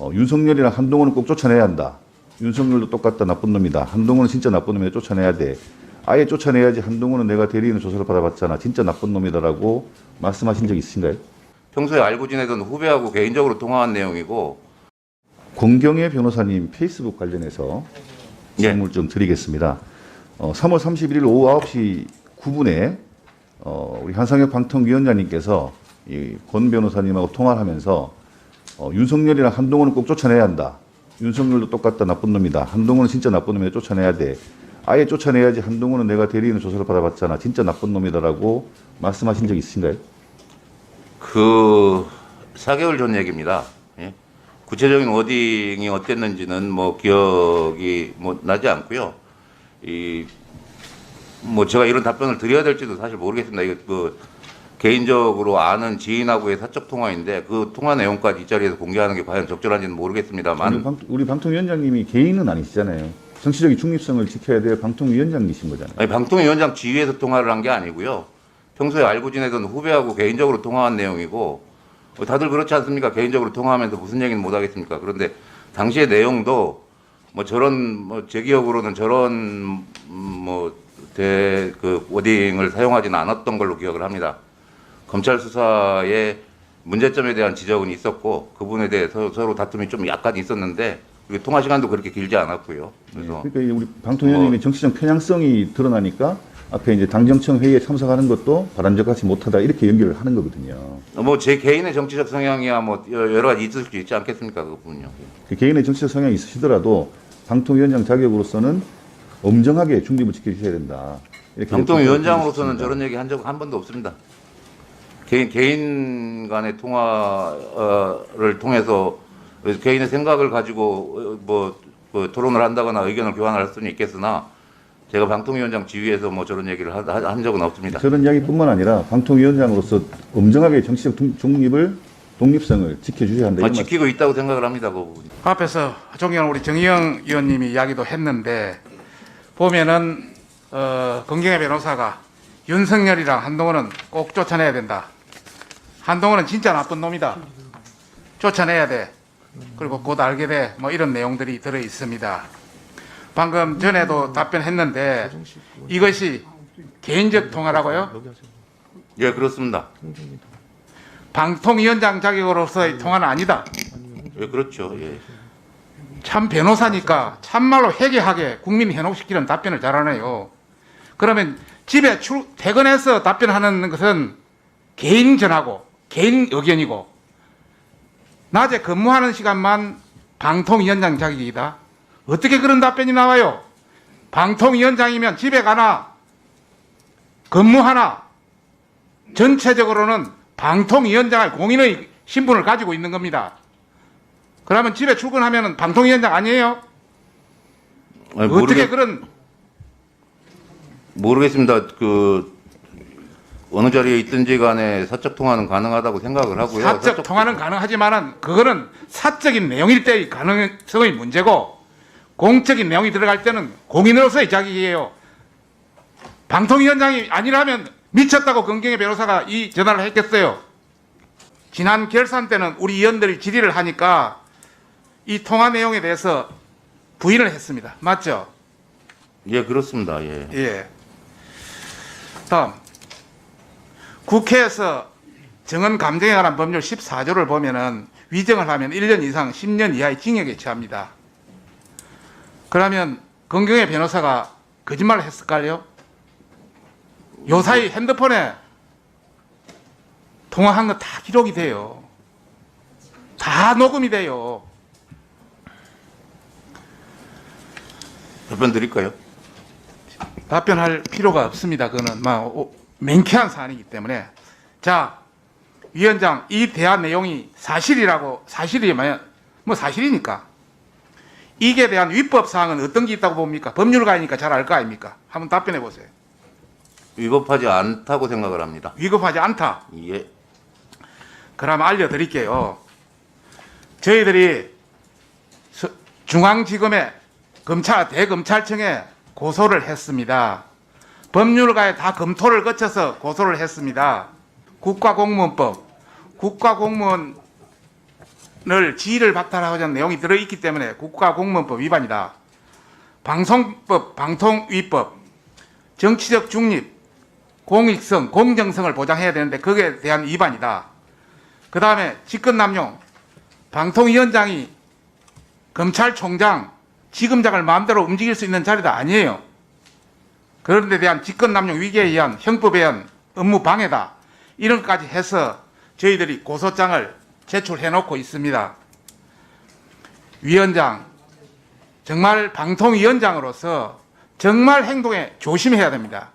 어, 윤석열이랑 한동훈은 꼭 쫓아내야 한다. 윤석열도 똑같다 나쁜 놈이다. 한동훈은 진짜 나쁜 놈이다 쫓아내야 돼. 아예 쫓아내야지 한동훈은 내가 대리인을 조사를 받아봤잖아. 진짜 나쁜 놈이다라고 말씀하신 적 있으신가요? 평소에 알고 지내던 후배하고 개인적으로 통화한 내용이고 권경혜 변호사님 페이스북 관련해서 예. 질문을 좀 드리겠습니다. 어, 3월 31일 오후 9시 9분에 어, 우리 한상혁 방통위원장님께서 이권 변호사님하고 통화를 하면서 어, 윤석열이랑 한동훈은 꼭 쫓아내야 한다. 윤석열도 똑같다 나쁜 놈이다. 한동훈은 진짜 나쁜 놈이다 쫓아내야 돼. 아예 쫓아내야지 한동훈은 내가 대리인을 조사를 받아봤잖아. 진짜 나쁜 놈이다라고 말씀하신 적 있으신가요? 그 4개월 전 얘기입니다. 예? 구체적인 워딩이 어땠는지는 뭐 기억이 뭐 나지 않고요. 이 뭐 제가 이런 답변을 드려야 될지도 사실 모르겠습니다. 이거 그 개인적으로 아는 지인하고의 사적 통화인데 그 통화 내용까지 이 자리에서 공개하는 게 과연 적절한지는 모르겠습니다만 방, 우리 방통위원장님이 개인은 아니시잖아요. 정치적인 중립성을 지켜야 될 방통위원장이신 거잖아요. 아니, 방통위원장 지휘에서 통화를 한 게 아니고요. 평소에 알고 지내던 후배하고 개인적으로 통화한 내용이고 어, 다들 그렇지 않습니까? 개인적으로 통화하면서 무슨 얘기는 못 하겠습니까? 그런데 당시의 내용도 뭐 저런 뭐 제 기억으로는 저런 뭐 대 그 워딩을 사용하지는 않았던 걸로 기억을 합니다. 검찰 수사의 문제점에 대한 지적은 있었고 그 부분에 대해서 서로 다툼이 좀 약간 있었는데 그리고 통화 시간도 그렇게 길지 않았고요. 그래서 그러니까 이제 우리 방통위원님이 정치적 편향성이 드러나니까 앞에 이제 당정청 회의에 참석하는 것도 바람직하지 못하다 이렇게 연결을 하는 거거든요. 뭐 제 개인의 정치적 성향이야 뭐 여러 가지 있을 수 있지 않겠습니까 그 부분요. 그 개인의 정치적 성향이 있으시더라도 방통위원장 자격으로서는 엄정하게 중립을 지켜주셔야 된다. 방통위원장으로서는. 저런 얘기 한 적 한 번도 없습니다. 개인 개인 간의 통화를 통해서 개인의 생각을 가지고 뭐, 그 토론을 한다거나 의견을 교환할 수는 있겠으나 제가 방통위원장 지휘에서 뭐 저런 얘기를 하- 하- 한 적은 없습니다. 저런 이야기뿐만 아니라 방통위원장으로서 엄정하게 정치적 중- 중립을 독립성을 지켜주셔야 한다. 아, 지키고 있다고 생각을 합니다. 그 부분. 앞에서 존경하는 우리 정의영 의원님이 이야기도 했는데 보면은 어, 건경의 변호사가 윤석열이랑 한동훈은 꼭 쫓아내야 된다. 한동훈은 진짜 나쁜 놈이다. 쫓아내야 돼. 그리고 곧 알게 돼. 뭐 이런 내용들이 들어 있습니다. 방금 전에도 답변했는데 이것이 개인적 통화라고요? 예 그렇습니다. 방통위원장 자격으로서의 통화는 아니다. 예 그렇죠. 예. 참 변호사니까 참말로 회개하게 국민 현혹시키는 답변을 잘하네요. 그러면 집에 출, 퇴근해서 답변하는 것은 개인 전하고 개인 의견이고 낮에 근무하는 시간만 방통위원장 자격이다. 어떻게 그런 답변이 나와요? 방통위원장이면 집에 가나 근무하나 전체적으로는 방통위원장의 공인의 신분을 가지고 있는 겁니다. 그러면 집에 출근하면 방통위원장 아니에요? 아니, 어떻게 모르겠- 그런 모르겠습니다. 그 어느 자리에 있든지 간에 사적 통화는 가능하다고 생각을 하고요. 사적 통화는 가능하지만은 그거는 사적인 내용일 때의 가능성의 문제고 공적인 내용이 들어갈 때는 공인으로서의 자격이에요. 방통위원장이 아니라면 미쳤다고 건경의 변호사가 이 전화를 했겠어요. 지난 결산 때는 우리 의원들이 질의를 하니까 이 통화 내용에 대해서 부인을 했습니다. 맞죠? 예, 그렇습니다. 예. 예. 다음 국회에서 정언 감정에 관한 법률 14조를 보면은 위정을 하면 1년 이상 10년 이하의 징역에 처합니다. 그러면 건경의 변호사가 거짓말을 했을까요? 요 사이 핸드폰에 통화한 거 다 기록이 돼요. 다 녹음이 돼요. 답변 드릴까요? 답변할 필요가 없습니다. 그거는 막 오- 맹쾌한 사안이기 때문에 자 위원장 이 대화 내용이 사실이라고 사실이면 뭐 사실이니까 이게 대한 위법 사항은 어떤 게 있다고 봅니까? 법률가이니까 잘 알 거 아닙니까? 한번 답변해 보세요. 위법하지 않다고 생각을 합니다. 위법하지 않다. 예. 그럼 알려드릴게요. 저희들이 서- 중앙지검에 검찰 대검찰청에 고소를 했습니다. 법률가에 다 검토를 거쳐서 고소를 했습니다. 국가공무원법, 국가공무원 지위를 박탈하고자 내용이 들어있기 때문에 국가공무원법 위반이다. 방송법, 방통위법, 정치적 중립, 공익성, 공정성을 보장해야 되는데 거기에 대한 위반이다. 그 다음에 직권남용, 방통위원장이 검찰총장, 지검장을 마음대로 움직일 수 있는 자리도 아니에요. 그런 데 대한 직권남용 위기에 의한 형법에 의한 업무 방해다. 이런 것까지 해서 저희들이 고소장을 제출해 놓고 있습니다. 위원장, 정말 방통위원장으로서 정말 행동에 조심해야 됩니다.